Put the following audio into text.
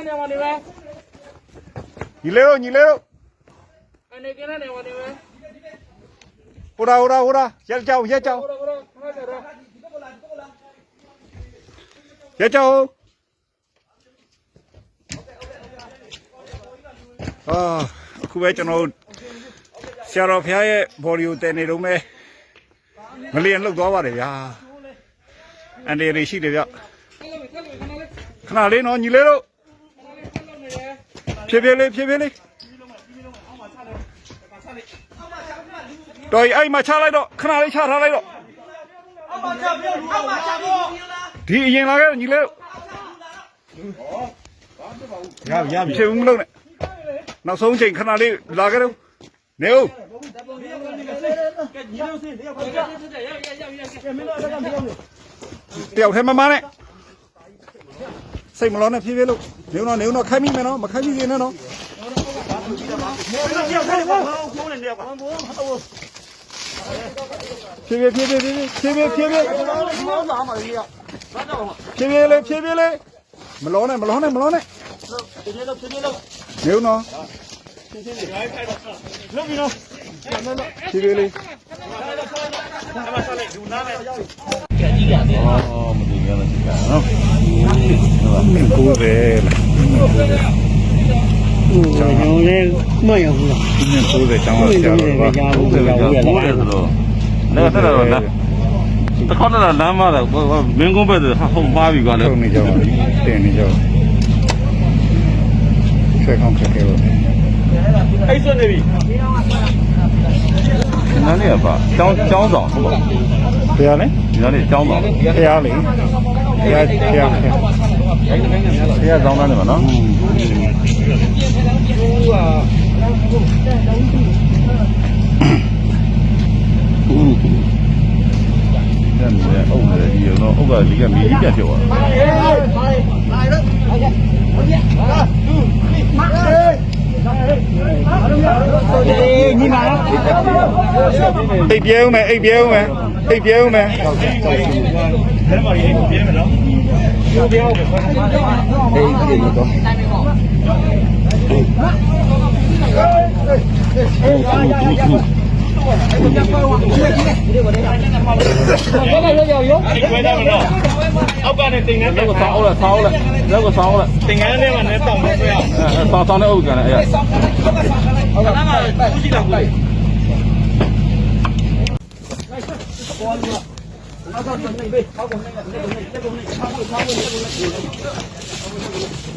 အနေကင်းနေဝင်နေပဲညီလေးတို့ညီလေးတို့အနေကင်းနေဝင်နေပဲဟိုရာဟိုရာဟိုရာရက်ကြောင်ရက်ကြောင်ဟိုတော့ဟိုတော့ခါကြတော့ရက်ကြောင်အာအခုပဲကျွန်တော်တို့ဆရာတော်ဖျားရဲ့ဘော်ဒီကိုတည်နေတော့မဲငလျင်လှုပ်သွားပါတယ်ဗျာအန်ဒီရီရှိတယ်ဗျခဏလေးနော်ညီလေးတို့ ဖြည်းဖြည်းလေးဖြည်းဖြည်းလေးတော်ရင်အဲ့မှာချလိုက်တော့ခဏလေးချထားလိုက်တော့ဒီအရင်လာခဲ့ညီလေးတို့ရရဖြည်းဦးမလို့နဲ့နောက်ဆုံးချိန်ခဏလေးလာခဲ့တော့နေဦးတယောက်ထဲမမနဲ့ စိတ်မလောနဲ့ဖြည်းဖြည်းလို့နေဦးတော့နေဦးတော့ခိုင်းမိမယ်နော်မခိုင်းမိသေးနဲ့နော်ဖြည်းဖြည်းဖြည်းဖြည်းဖြည်းဖြည်းဖြည်းဖြည်းဖြည်းဖြည်းဖြည်းလေးဖြည်းဖြည်းလေးမလောနဲ့မလောနဲ့မလောနဲ့နေဦးနော်ဖြည်းဖြည်းလေး အော်မသိကြလားဒီကနော်မင်းကိုပဲလားကျွန်တော်လည်းမရဘူးလားမင်းကိုပဲတောင်းရဘယ်ကြလိုတော့လဲပါကြားဘူးကြားဘူးရဘိုးလားတယ်ဆိုတော့လည်းဆက်တော့လားတခေါက်တော့လမ်းမတော့မင်းကုန်းဘက်ဆိုဟုတ်မှားပြီကွာလေထုံနေကြပါတင်နေကြဆက်ကောင်းခက်ခဲလို့နားလေးကပါကျောင်းကျောင်းဆောင်ဟုတ်ပါ ဘုရားလေဒီကနေ့ကျောင်းသားဘုရားလေဘုရားဘုရားဘုရားဘုရားကျောင်းသားနေမှာနော်ပြန်မရအောင်လေဒီတော့ဥက္ကလိကမီးပြန်ပြောတာ အိတ်ပြဲဦးမယ်အိတ်ပြဲဦးမယ်အိတ်ပြဲဦးမယ်ဘယ်မှာရေးပြဲမယ်နော်ပြဲဦးမယ်အိတ်ပြဲတော့ဟဲ့ဟဲ့ဟဲ့ မှာလို့ဘယ်ကရောက်ရောက်ရောဒီခွဲသားမလို့အောက်ကနေတင်ငန်းလောက်ကဆောင်းအောင်လားဆောင်းအောင်လားလောက်ကဆောင်းအောင်လားတင်ငန်းထဲမှာလည်းတောင်းလို့ပြရအဲဆောင်းဆောင်းနဲ့အုပ်ကန်လဲအဲ့ဒါဆောင်းဆောင်းနဲ့ဆောင်းဆောင်းနဲ့ဟုတ်ကဲ့အဲ့ဒါကကြည့်လောက်ကိုပေါ်လာနောက်တော့နေပဲဟောက်ကုန်နေတယ်နေနေနေနေဆောင်းဆောင်းနဲ့ဆောင်းဆောင်းနဲ့